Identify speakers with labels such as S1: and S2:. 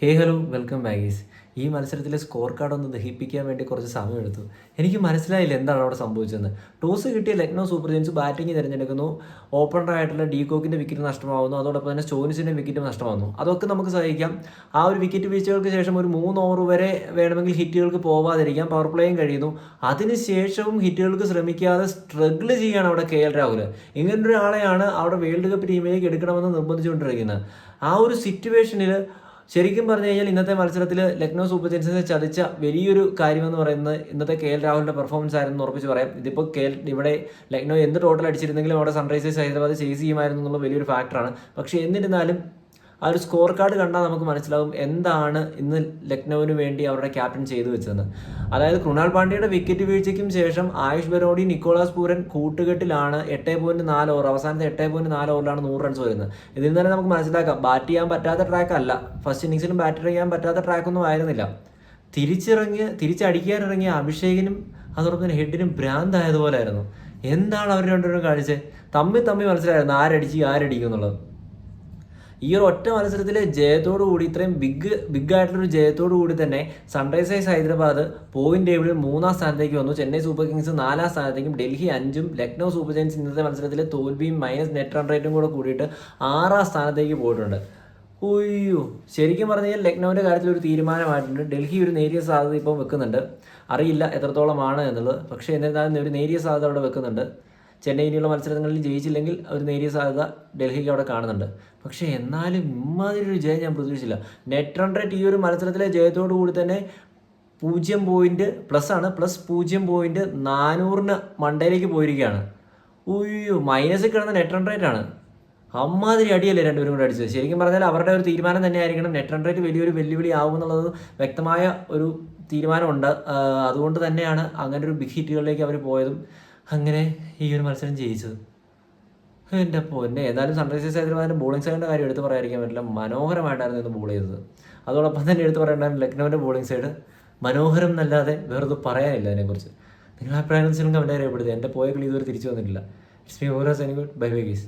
S1: ഹേ hello welcome ബാഗീസ് ഈ മത്സരത്തിലെ score card ഒന്ന് ദഹിപ്പിക്കാൻ വേണ്ടി കുറച്ച് സമയമെടുത്തു എനിക്ക് മനസ്സിലായില്ല എന്താണ് അവിടെ സംഭവിച്ചതെന്ന്. ടോസ് കിട്ടിയ ലക്നൗ സൂപ്പർ ജെയിൻസ് ബാറ്റിംഗ് തിരഞ്ഞെടുക്കുന്നു. ഓപ്പണറായിട്ടുള്ള ഡി കോക്കിന്റെ വിക്കറ്റ് നഷ്ടമാവുന്നു. അതോടൊപ്പം തന്നെ സ്റ്റോനിസിന്റെ വിക്കറ്റ് നഷ്ടമാവുന്നു. അതൊക്കെ നമുക്ക് സഹിക്കാം. ആ ഒരു വിക്കറ്റ് വീഴ്ചകൾക്ക് ശേഷം ഒരു മൂന്ന് ഓവർ വരെ വേണമെങ്കിൽ ഹിറ്റുകൾക്ക് പോവാതിരിക്കാം. പവർ പ്ലേയും കഴിയുന്നു. അതിനുശേഷവും ഹിറ്റുകൾക്ക് ശ്രമിക്കാതെ സ്ട്രഗിൾ ചെയ്യുകയാണ് അവിടെ കെ എൽ രാഹുൽ. ഇങ്ങനൊരാളെയാണ് അവിടെ വേൾഡ് കപ്പ് ടീമിലേക്ക് എടുക്കണമെന്ന് നിർബന്ധിച്ചുകൊണ്ടിരിക്കുന്നത്. ആ ഒരു സിറ്റുവേഷനിൽ ശരിക്കും പറഞ്ഞു കഴിഞ്ഞാൽ ഇന്നത്തെ മത്സരത്തിൽ ലക്നൗ സൂപ്പർ ജയൻസിനെ ചതിച്ച വലിയൊരു കാര്യമെന്ന് പറയുന്നത് ഇന്നത്തെ കെ എൽ രാഹുലിന്റെ പെർഫോമൻസ് ആയിരുന്നു ഉറപ്പിച്ച് പറയാം. ഇതിപ്പോൾ കെ ഇവിടെ ലക്നൗ എന്ത് ടോട്ടൽ അടിച്ചിരുന്നെങ്കിലും അവിടെ സൺറൈസേഴ്സ് ഹൈദരാബാദ് ചേസ് ചെയ്യുമായിരുന്നു എന്നുള്ള വലിയൊരു ഫാക്ടറാണ് പക്ഷേ എന്നിരുന്നാലും ആ ഒരു സ്കോർ കാർഡ് കണ്ടാൽ നമുക്ക് മനസ്സിലാവും എന്താണ് ഇന്ന് ലക്നൌവിന് വേണ്ടി അവരുടെ ക്യാപ്റ്റൻ ചെയ്തു വെച്ചതെന്ന്. അതായത് കൃണാൾ പാണ്ഡ്യയുടെ വിക്കറ്റ് വീഴ്ചയ്ക്കും ശേഷം ആയുഷ് ബരോഡി നിക്കോളാസ് പൂരൻ കൂട്ടുകെട്ടിലാണ് എട്ട് പോയിന്റ് നാല് ഓവർ അവസാനത്തെ എട്ട് പോയിന്റ് നാല് ഓവറിലാണ് നൂറ് റൺസ് വരുന്നത്. ഇതിൽ തന്നെ നമുക്ക് മനസ്സിലാക്കാം ബാറ്റ് ചെയ്യാൻ പറ്റാത്ത ട്രാക്ക് അല്ല. ഫസ്റ്റ് ഇന്നിങ്സിലും ബാറ്റ് ചെയ്യാൻ പറ്റാത്ത ട്രാക്കൊന്നും ആയിരുന്നില്ല. തിരിച്ചിറങ്ങി തിരിച്ചടിക്കാനിറങ്ങിയ അഭിഷേകിനും അതോടൊപ്പം തന്നെ ഹെഡിനും ഭ്രാന്തായതുപോലെ ആയിരുന്നു എന്താണ് അവർ രണ്ടുപേരും കാണിച്ചത് തമ്മിൽ തമ്മിൽ മനസ്സിലായിരുന്നു ആരടിച്ച് ആരടിക്കും എന്നുള്ളത്. ഈ ഒരു ഒറ്റ മത്സരത്തിലെ ജയത്തോടു കൂടി ഇത്രയും ബിഗ് ബിഗ് ആയിട്ടുള്ളൊരു ജയത്തോടു കൂടി തന്നെ സൺറൈസേഴ്സ് ഹൈദരാബാദ് പോയിന്റ് ടേബിളിൽ മൂന്നാം സ്ഥാനത്തേക്ക് വന്നു. ചെന്നൈ സൂപ്പർ കിങ്സ് നാലാം സ്ഥാനത്തേക്കും ഡൽഹി അഞ്ചും ലക്നൗ സൂപ്പർ ജയൻസ് ഇന്നത്തെ മത്സരത്തിൽ തോൽവിയും മൈനസ് നെറ്റ് റൺ റേറ്റും കൂടെ കൂടിയിട്ട് ആറാം സ്ഥാനത്തേക്ക് പോയിട്ടുണ്ട്. ഉയ്യോ. ശരിക്കും പറഞ്ഞു കഴിഞ്ഞാൽ ലക്നൗവിന്റെ കാര്യത്തിൽ ഒരു തീരുമാനമായിട്ടുണ്ട്. ഡൽഹി ഒരു നേരിയ സാധ്യത ഇപ്പോൾ വെക്കുന്നുണ്ട്. അറിയില്ല എത്രത്തോളമാണ് എന്നുള്ളത്. പക്ഷേ എന്നിരുന്നാലും ഒരു നേരിയ സാധ്യത അവിടെ വെക്കുന്നുണ്ട്. ചെന്നൈ ഇനിയുള്ള മത്സരങ്ങളിൽ ജയിച്ചില്ലെങ്കിൽ ഒരു നേരിയ സാധ്യത ഡൽഹിക്ക് അവിടെ കാണുന്നുണ്ട്. പക്ഷേ എന്നാലും ഇമ്മാതിരി ഒരു ജയം ഞാൻ പ്രതീക്ഷിച്ചില്ല. നെറ്റ് റൺ റേറ്റ് ഈ ഒരു മത്സരത്തിലെ ജയത്തോടു കൂടി തന്നെ പൂജ്യം പോയിന്റ് പ്ലസ് ആണ്. പ്ലസ് പൂജ്യം പോയിന്റ് നാനൂറിന് മണ്ടയിലേക്ക് പോയിരിക്കുകയാണ്. ഉയ്യോ മൈനസിൽ കിടന്ന നെറ്റ് റൺ റേറ്റ് ആണ്. അമ്മാതിരി അടിയല്ലേ രണ്ടുപേരും കൂടെ അടിച്ചത്. ശരിക്കും പറഞ്ഞാൽ അവരുടെ ഒരു തീരുമാനം തന്നെ ആയിരിക്കണം നെറ്റ് റൺ റേറ്റ് വലിയൊരു വെല്ലുവിളി ആവുമെന്നുള്ളത് വ്യക്തമായ ഒരു തീരുമാനമുണ്ട്. അതുകൊണ്ട് തന്നെയാണ് അങ്ങനെ ഒരു ബിഗ് ഹിറ്റുകളിലേക്ക് അവർ പോയതും. അങ്ങനെ ഈ ഒരു മത്സരം ജയിച്ചത്. എന്റെ പൊന്നെ ഏതായാലും സൺറൈസേഴ്സ് ഹൈദരാബാദിന്റെ ബോളിംഗ് സൈഡിന്റെ കാര്യം എടുത്ത് പറയാതിരിക്കാൻ പറ്റില്ല. മനോഹരമായിട്ടായിരുന്നു ഇന്ന് ബോൾ ചെയ്തത്. അതോടൊപ്പം തന്നെ എടുത്ത് പറയേണ്ടത് ലക്നൗവിന്റെ ബോളിംഗ് സൈഡ് മനോഹരം എന്നല്ലാതെ വേറൊന്നും പറയാനില്ല അതിനെക്കുറിച്ച്. നിങ്ങൾ അഭിപ്രായം കമന്റ് രേഖപ്പെടുത്തുക എന്റെ പോയ കളി ഇതുവരെ തിരിച്ചു വന്നിട്ടില്ല. ഇറ്റ്സ് മീ ഓരോ സെനിഗുഡ് ബൈ ബൈ ഗീസ്